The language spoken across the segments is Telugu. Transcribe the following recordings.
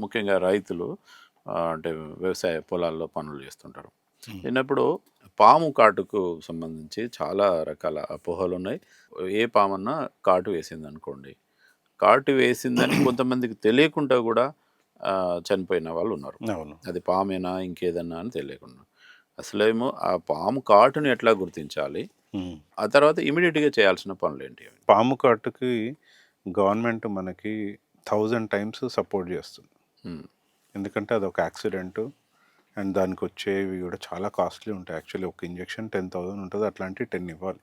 ముఖ్యంగా రైతులు అంటే వ్యవసాయ పొలాల్లో పనులు చేస్తుంటారు. చిన్నప్పుడు పాము కాటుకు సంబంధించి చాలా రకాల అపోహలు ఉన్నాయి. ఏ పామన్నా కాటు వేసింది అనుకోండి కాటు వేసిందని కొంతమందికి తెలియకుండా కూడా చనిపోయిన వాళ్ళు ఉన్నారు. అది పామేనా ఇంకేదన్నా అని తెలియకుండా. అసలేమో ఆ పాము కాటుని ఎట్లా గుర్తించాలి. ఆ తర్వాత ఇమీడియట్గా చేయాల్సిన పనులు ఏంటి? పాము కాటుకి గవర్నమెంట్ మనకి థౌజండ్ టైమ్స్ సపోర్ట్ చేస్తుంది. ఎందుకంటే అది ఒక యాక్సిడెంట్ అండ్ దానికి వచ్చేవి కూడా చాలా కాస్ట్లీ ఉంటాయి. యాక్చువల్లీ ఒక ఇంజెక్షన్ టెన్ థౌసండ్ ఉంటుంది. అట్లాంటి టెన్ ఇవ్వాలి.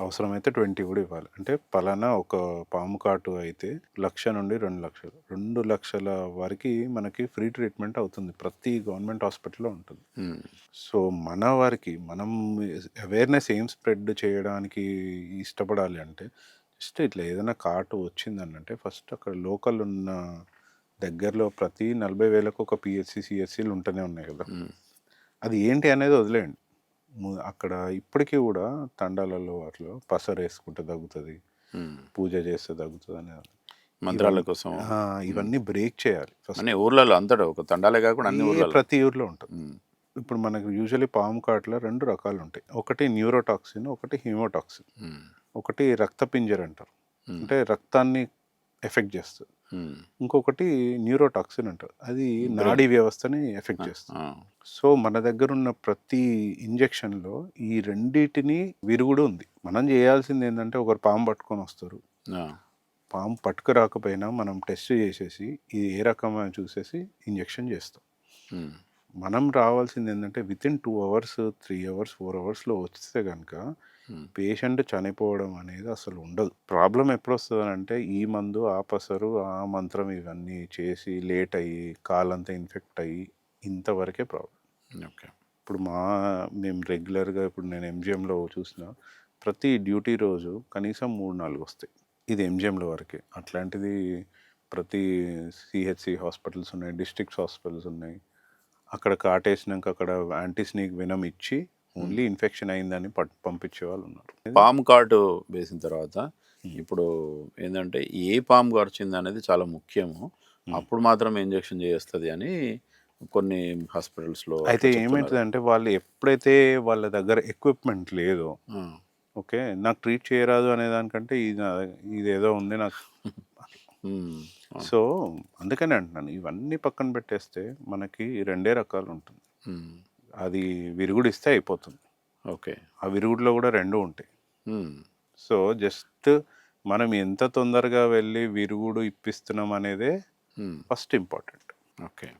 అవసరమైతే ట్వంటీ కూడా ఇవ్వాలి. అంటే పలానా ఒక పాము కాటు అయితే లక్ష నుండి రెండు లక్షలు. రెండు లక్షల వరకు మనకి ఫ్రీ ట్రీట్మెంట్ అవుతుంది. ప్రతి గవర్నమెంట్ హాస్పిటల్లో ఉంటుంది. సో మన వారికి మనం అవేర్నెస్ ఏం స్ప్రెడ్ చేయడానికి ఇష్టపడాలి అంటే జస్ట్ ఇట్లా ఏదైనా కాటు వచ్చిందనంటే ఫస్ట్ అక్కడ లోకల్ ఉన్న దగ్గరలో ప్రతి నలభై వేలకు ఒక పిహెచ్సి సిహెచ్సిలు ఉంటూనే ఉన్నాయి కదా. అది ఏంటి అనేది వదిలేయండి. అక్కడ ఇప్పటికీ కూడా తండాలలో అట్లా పసరు వేసుకుంటే తగ్గుతుంది. పూజ చేస్తే తగ్గుతుంది అనేది మంత్రాల కోసం. ఇవన్నీ బ్రేక్ చేయాలి అన్ని ఊర్లలో అంతటా ఒక తండాలే కాకుండా అన్ని ఊర్లలో. ప్రతి ఊర్లో ఉంటుంది. ఇప్పుడు మనకు యూజువలీ పాము కాట్లో రెండు రకాలు ఉంటాయి. ఒకటి న్యూరోటాక్సిన్ ఒకటి హీమోటాక్సిన్. ఒకటి రక్తపింజర్ అంటారు ఉమ్, అంటే రక్తాన్ని ఎఫెక్ట్ చేస్తుంది. ఇంకొకటి న్యూరోటాక్సిన్ అంటారు. అది నాడీ వ్యవస్థని ఎఫెక్ట్ చేస్తుంది. సో మన దగ్గర ఉన్న ప్రతి ఇంజెక్షన్లో ఈ రెండిటిని విరుగుడు ఉంది. మనం చేయాల్సింది ఏంటంటే ఒకరు పాము పట్టుకొని వస్తారు. పాము పట్టుకు రాకపోయినా మనం టెస్ట్ చేసేసి ఇది ఏ రకమైన చూసేసి ఇంజెక్షన్ చేస్తాం. మనం రావాల్సింది ఏంటంటే with in two hours three hours four అవర్స్లో వస్తే కనుక పేషెంట్ చనిపోవడం అనేది అసలు ఉండదు. ప్రాబ్లం ఎప్పుడు వస్తుంది అంటే ఈ మందు ఆ పసరు ఆ మంత్రం ఇవన్నీ చేసి లేట్ అయ్యి కాలంతా ఇన్ఫెక్ట్ అయ్యి ఇంతవరకే ప్రాబ్లం ఓకే. ఇప్పుడు మా మేము రెగ్యులర్గా ఇప్పుడు నేను ఎంజిఎంలో చూసిన ప్రతి డ్యూటీ రోజు కనీసం మూడు నాలుగు వస్తాయి. ఇది ఎంజిఎంలో వరకే. అట్లాంటిది ప్రతి సిహెచ్సి హాస్పిటల్స్ ఉన్నాయి డిస్ట్రిక్ట్ హాస్పిటల్స్ ఉన్నాయి. అక్కడ కాటేసినాక అక్కడ యాంటీ స్నేక్ వినం ఇచ్చి ఓన్లీ ఇన్ఫెక్షన్ అయిందని పట్ పంపించే వాళ్ళు ఉన్నారు. పాము కాటు వేసిన తర్వాత ఇప్పుడు ఏంటంటే ఏ పాము గడిచింది అనేది చాలా ముఖ్యము. అప్పుడు మాత్రం ఇంజెక్షన్ చేస్తుంది అని కొన్ని హాస్పిటల్స్లో అయితే ఏమవుతుందంటే వాళ్ళు ఎప్పుడైతే వాళ్ళ దగ్గర ఎక్విప్మెంట్ లేదో ఓకే నాకు ట్రీట్ చేయరాదు అనే దానికంటే ఇది నా- ఇదేదో ఉంది నాకు సో అందుకనే అంటున్నాను. ఇవన్నీ పక్కన పెట్టేస్తే మనకి రెండే రకాలు ఉంటుంది అది విరుగుడు ఇస్తే అయిపోతుంది. ఓకే. ఆ విరుగుడులో కూడా రెండు ఉంటాయి. సో జస్ట్ మనం ఎంత తొందరగా వెళ్ళి విరుగుడు ఇప్పిస్తున్నాం అనేదే ఫస్ట్ ఇంపార్టెంట్. ఓకే.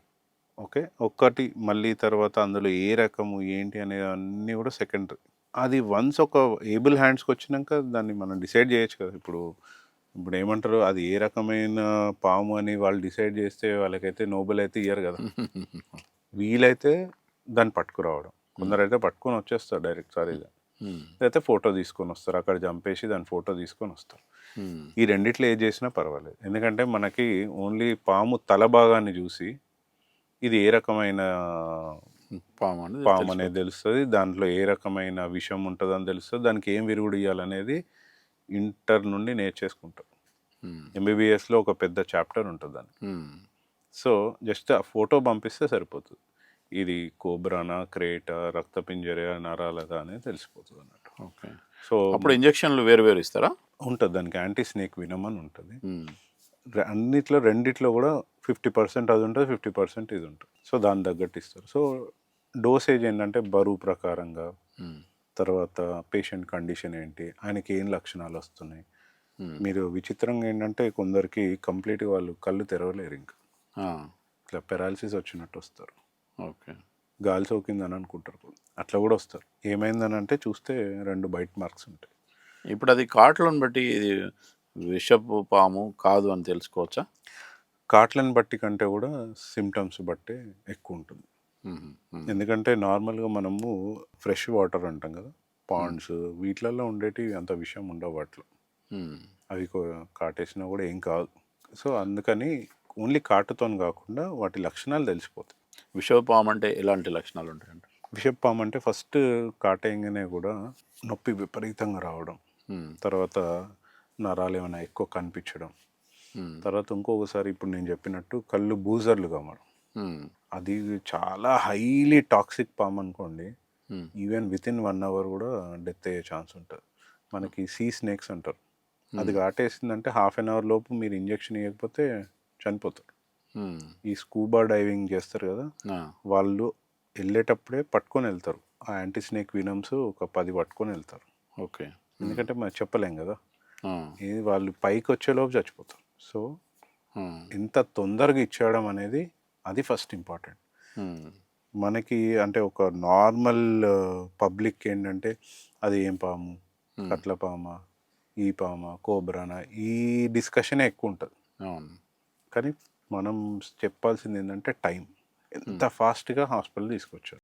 ఓకే? ఒక్కటి మళ్ళీ తర్వాత అందులో ఏ రకము ఏంటి అనేది అన్నీ కూడా సెకండరీ. అది వన్స్ ఒక ఏబుల్ హ్యాండ్స్కి వచ్చినాక దాన్ని మనం డిసైడ్ చేయొచ్చు కదా. ఇప్పుడు ఇప్పుడు ఏమంటారు అది ఏ రకమైన పాము అని వాళ్ళు డిసైడ్ చేస్తే వాళ్ళకైతే నోబెల్ అయితే ఇయ్యరు కదా. వీలైతే దాన్ని పట్టుకురావడం. కొందరైతే పట్టుకొని వచ్చేస్తారు డైరెక్ట్ సారీగా లేకపోతే ఫోటో తీసుకొని వస్తారు. అక్కడ చంపేసి దాని ఫోటో తీసుకొని వస్తారు. ఈ రెండిట్లో ఏది చేసినా పర్వాలేదు. ఎందుకంటే మనకి ఓన్లీ పాము తల భాగాన్ని చూసి ఇది ఏ రకమైన పాము అనేది పాము. అనేది తెలుస్తుంది. దాంట్లో ఏ రకమైన విషం ఉంటుందని తెలుస్తుంది. దానికి ఏం విరుగుడు ఇవ్వాలనేది ఇంటర్ నుండి నేర్చేసుకుంటాం. ఎంబీబీఎస్లో ఒక పెద్ద చాప్టర్ ఉంటుంది దాన్ని ఉమ్, సో జస్ట్ ఆ ఫోటో పంపిస్తే సరిపోతుంది. ఇది కోబ్రానా క్రేటా రక్తపింజర నరాలదా అనేది తెలిసిపోతుంది అన్నట్టు. ఓకే. సో అప్పుడు ఇంజెక్షన్లు వేరు వేరు ఇస్తారా? ఉంటుంది. దానికి యాంటీ స్నేక్ వినమని ఉంటుంది. ఉమ్, రె- అన్నిట్లో రెండిట్లో కూడా ఫిఫ్టీ పర్సెంట్ అది ఉంటుంది ఫిఫ్టీ పర్సెంట్ ఇది ఉంటుంది. సో దాని తగ్గట్టు ఇస్తారు. సో డోసేజ్ ఏంటంటే బరువు ప్రకారంగా తర్వాత పేషెంట్ కండిషన్ ఏంటి? ఆయనకి ఏం లక్షణాలు వస్తున్నాయి? ఉమ్, మీరు విచిత్రంగా ఏంటంటే కొందరికి కంప్లీట్గా వాళ్ళు కళ్ళు తెరవలేరు ఇంకా. ఇట్లా పెరాలసిస్ వచ్చినట్టు వస్తారు. ఓకే. గాలి సోకిందని అనుకుంటారు అట్లా కూడా వస్తారు. ఏమైందని అంటే చూస్తే రెండు బైట్ మార్క్స్ ఉంటాయి. ఇప్పుడు అది కాట్లను బట్టి ఇది విషపు పాము కాదు అని తెలుసుకోవచ్చా? కాట్లను బట్టి కంటే కూడా సిమ్టమ్స్ బట్టే ఎక్కువ ఉంటుంది. ఎందుకంటే నార్మల్గా మనము ఫ్రెష్ వాటర్ అంటాం కదా పాండ్స్ వీటిలలో ఉండేటివి అంత విషయం ఉండవు వాటిలో. అవి కాటేసినా కూడా ఏం కాదు. సో అందుకని ఓన్లీ కాటుతో కాకుండా వాటి లక్షణాలు తెలిసిపోతాయి. విషపు పాము అంటే ఎలాంటి లక్షణాలు ఉంటాయండి విషపాము అంటే ఫస్ట్ కాటేయంగానే కూడా నొప్పి విపరీతంగా రావడం. తర్వాత నరాలు ఏమైనా ఎక్కువ కనిపించడం. తర్వాత ఇంకొకసారి ఇప్పుడు నేను చెప్పినట్టు కళ్ళు బూజర్లు ఉమ్, అది చాలా హైలీ టాక్సిక్ పామ్ అనుకోండి. Even with in one hour కూడా డెత్ అయ్యే ఛాన్స్ ఉంటుంది. మనకి సీ స్నేక్స్ అంటారు. అది కాటేసిందంటే హాఫ్ అన్ అవర్ లోపు మీరు ఇంజెక్షన్ ఇవ్వకపోతే చనిపోతారు. ఈ స్కూబా డైవింగ్ చేస్తారు కదా వాళ్ళు వెళ్ళేటప్పుడే పట్టుకొని వెళ్తారు. ఆ యాంటీ స్నేక్ వినమ్స్ ఒక పది పట్టుకొని వెళ్తారు. ఓకే. ఎందుకంటే మనం చెప్పలేం కదా. ఇది వాళ్ళు పైకి వచ్చేలోపు చచ్చిపోతారు. సో ఎంత తొందరగా ఇచ్చేయడం అనేది అది ఫస్ట్ ఇంపార్టెంట్. మనకి అంటే ఒక నార్మల్ పబ్లిక్ ఏంటంటే అది ఏం పాము? కట్ల పామ? ఈ పామ? కోబ్రానా? ఈ డిస్కషనే ఎక్కువ ఉంటుంది కానీ మనం చెప్పాల్సింది ఏంటంటే టైం. ఎంత ఫాస్ట్గా హాస్పిటల్ తీసుకొచ్చారు?